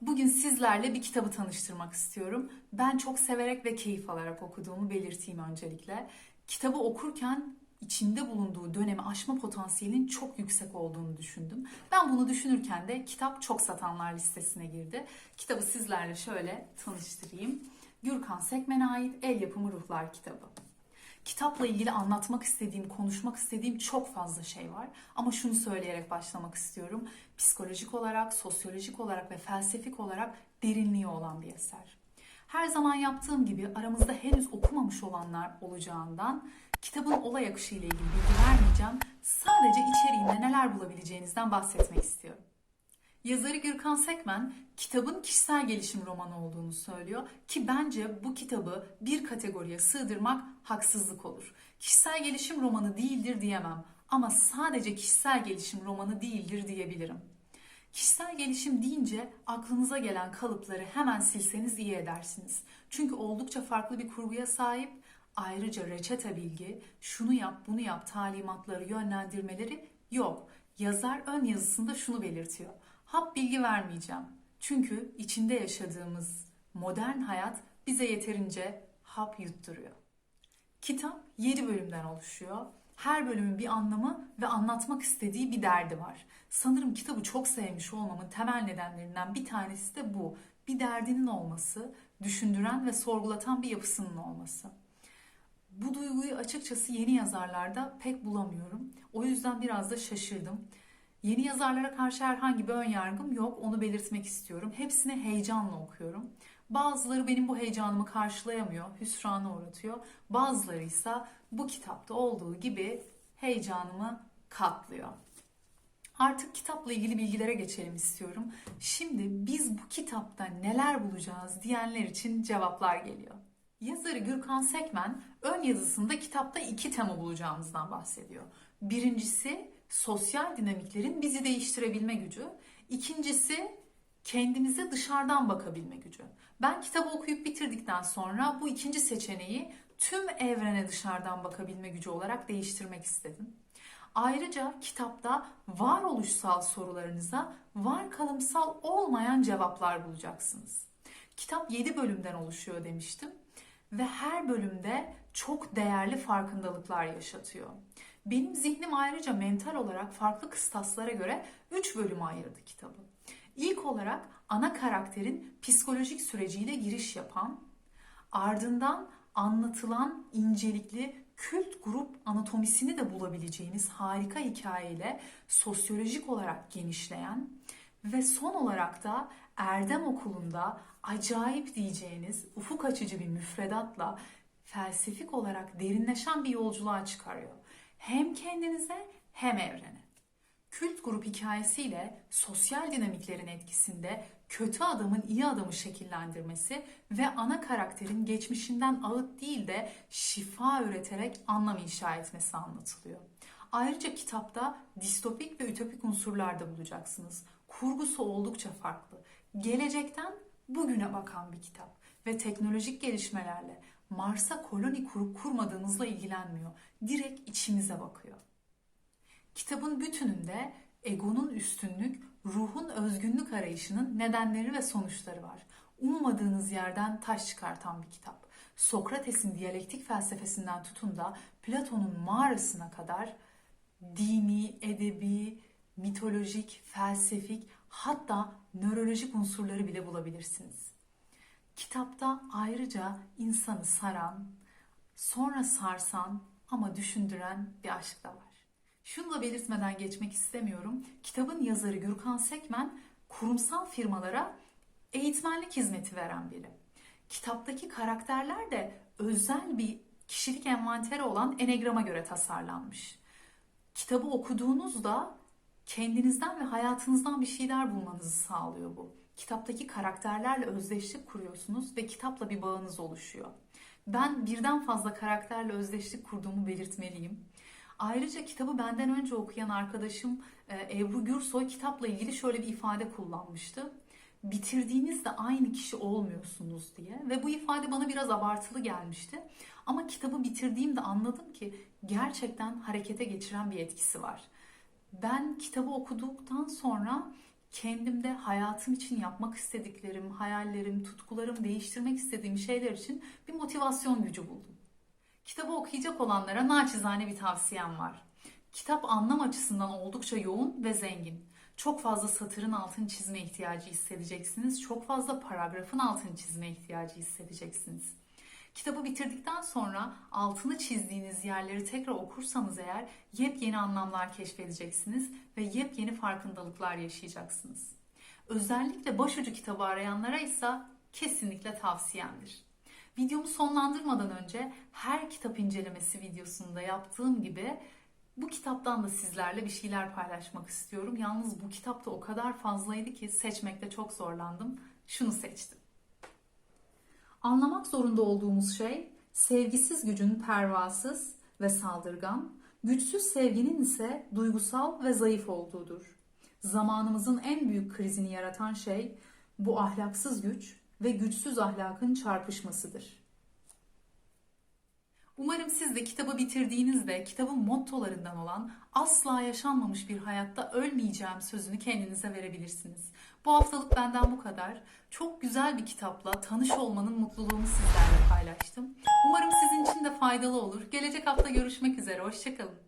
Bugün sizlerle bir kitabı tanıştırmak istiyorum. Ben çok severek ve keyif alarak okuduğumu belirteyim öncelikle. Kitabı okurken içinde bulunduğu dönemi aşma potansiyelinin çok yüksek olduğunu düşündüm. Ben bunu düşünürken de kitap çok satanlar listesine girdi. Kitabı sizlerle şöyle tanıştırayım. Gürkan Sekmen'e ait El Yapımı Ruhlar kitabı. Kitapla ilgili anlatmak istediğim, konuşmak istediğim çok fazla şey var. Ama şunu söyleyerek başlamak istiyorum. Psikolojik olarak, sosyolojik olarak ve felsefik olarak derinliği olan bir eser. Her zaman yaptığım gibi aramızda henüz okumamış olanlar olacağından kitabın olay akışı ile ilgili bilgi vermeyeceğim. Sadece içeriğinde neler bulabileceğinizden bahsetmek istiyorum. Yazarı Gürkan Sekmen kitabın kişisel gelişim romanı olduğunu söylüyor ki bence bu kitabı bir kategoriye sığdırmak haksızlık olur. Kişisel gelişim romanı değildir diyemem ama sadece kişisel gelişim romanı değildir diyebilirim. Kişisel gelişim deyince aklınıza gelen kalıpları hemen silseniz iyi edersiniz. Çünkü oldukça farklı bir kurguya sahip. Ayrıca reçete bilgi, şunu yap, bunu yap talimatları, yönlendirmeleri yok. Yazar ön yazısında şunu belirtiyor. Hap bilgi vermeyeceğim. Çünkü içinde yaşadığımız modern hayat bize yeterince hap yutturuyor. Kitap 7 bölümden oluşuyor. Her bölümün bir anlamı ve anlatmak istediği bir derdi var. Sanırım kitabı çok sevmiş olmamın temel nedenlerinden bir tanesi de bu. Bir derdinin olması, düşündüren ve sorgulatan bir yapısının olması. Bu duyguyu açıkçası yeni yazarlarda pek bulamıyorum. O yüzden biraz da şaşırdım. Yeni yazarlara karşı herhangi bir ön yargım yok. Onu belirtmek istiyorum. Hepsini heyecanla okuyorum. Bazıları benim bu heyecanımı karşılayamıyor, hüsrana uğratıyor. Bazıları ise bu kitapta olduğu gibi heyecanımı katlıyor. Artık kitapla ilgili bilgilere geçelim istiyorum. Şimdi biz bu kitapta neler bulacağız diyenler için cevaplar geliyor. Yazarı Gürkan Sekmen ön yazısında kitapta iki tema bulacağımızdan bahsediyor. Birincisi sosyal dinamiklerin bizi değiştirebilme gücü. İkincisi kendimize dışarıdan bakabilme gücü. Ben kitabı okuyup bitirdikten sonra bu ikinci seçeneği tüm evrene dışarıdan bakabilme gücü olarak değiştirmek istedim. Ayrıca kitapta varoluşsal sorularınıza var kalımsal olmayan cevaplar bulacaksınız. Kitap 7 bölümden oluşuyor demiştim ve her bölümde çok değerli farkındalıklar yaşatıyor. Benim zihnim ayrıca mental olarak farklı kıstaslara göre 3 bölüme ayırdı kitabı. İlk olarak ana karakterin psikolojik süreciyle giriş yapan, ardından anlatılan incelikli kült grup anatomisini de bulabileceğiniz harika hikayeyle sosyolojik olarak genişleyen ve son olarak da Erdem Okulu'nda acayip diyeceğiniz ufuk açıcı bir müfredatla felsefik olarak derinleşen bir yolculuğa çıkarıyor. Hem kendinize hem evrene. Kült grup hikayesiyle sosyal dinamiklerin etkisinde kötü adamın iyi adamı şekillendirmesi ve ana karakterin geçmişinden ağıt değil de şifa üreterek anlam inşa etmesi anlatılıyor. Ayrıca kitapta distopik ve ütopik unsurlar da bulacaksınız. Kurgusu oldukça farklı. Gelecekten bugüne bakan bir kitap ve teknolojik gelişmelerle Mars'a koloni kurup kurmadığınızla ilgilenmiyor. Direkt içimize bakıyor. Kitabın bütününde egonun üstünlük, ruhun özgünlük arayışının nedenleri ve sonuçları var. Ummadığınız yerden taş çıkartan bir kitap. Sokrates'in diyalektik felsefesinden tutun da Platon'un mağarasına kadar dini, edebi, mitolojik, felsefik hatta nörolojik unsurları bile bulabilirsiniz. Kitapta ayrıca insanı saran, sonra sarsan ama düşündüren bir aşk da var. Şunu da belirtmeden geçmek istemiyorum. Kitabın yazarı Gürkan Sekmen kurumsal firmalara eğitmenlik hizmeti veren biri. Kitaptaki karakterler de özel bir kişilik envanteri olan enegrama göre tasarlanmış. Kitabı okuduğunuzda kendinizden ve hayatınızdan bir şeyler bulmanızı sağlıyor bu. Kitaptaki karakterlerle özdeşlik kuruyorsunuz ve kitapla bir bağınız oluşuyor. Ben birden fazla karakterle özdeşlik kurduğumu belirtmeliyim. Ayrıca kitabı benden önce okuyan arkadaşım e, Ebru Gürsoy kitapla ilgili şöyle bir ifade kullanmıştı. Bitirdiğinizde aynı kişi olmuyorsunuz diye ve bu ifade bana biraz abartılı gelmişti. Ama kitabı bitirdiğimde anladım ki gerçekten harekete geçiren bir etkisi var. Ben kitabı okuduktan sonra kendimde hayatım için yapmak istediklerim, hayallerim, tutkularım, değiştirmek istediğim şeyler için bir motivasyon gücü buldum. Kitabı okuyacak olanlara naçizane bir tavsiyem var. Kitap anlam açısından oldukça yoğun ve zengin. Çok fazla satırın altını çizme ihtiyacı hissedeceksiniz. Çok fazla paragrafın altını çizme ihtiyacı hissedeceksiniz. Kitabı bitirdikten sonra altını çizdiğiniz yerleri tekrar okursanız eğer yepyeni anlamlar keşfedeceksiniz ve yepyeni farkındalıklar yaşayacaksınız. Özellikle başucu kitabı arayanlara ise kesinlikle tavsiyemdir. Videomu sonlandırmadan önce her kitap incelemesi videosunda yaptığım gibi bu kitaptan da sizlerle bir şeyler paylaşmak istiyorum. Yalnız bu kitapta o kadar fazlaydı ki seçmekte çok zorlandım. Şunu seçtim. Anlamak zorunda olduğumuz şey sevgisiz gücün pervasız ve saldırgan, güçsüz sevginin ise duygusal ve zayıf olduğudur. Zamanımızın en büyük krizini yaratan şey bu ahlaksız güç ve güçsüz ahlakın çarpışmasıdır. Umarım siz de kitabı bitirdiğinizde kitabın mottolarından olan asla yaşanmamış bir hayatta ölmeyeceğim sözünü kendinize verebilirsiniz. Bu haftalık benden bu kadar. Çok güzel bir kitapla tanış olmanın mutluluğunu sizlerle paylaştım. Umarım sizin için de faydalı olur. Gelecek hafta görüşmek üzere. Hoşçakalın.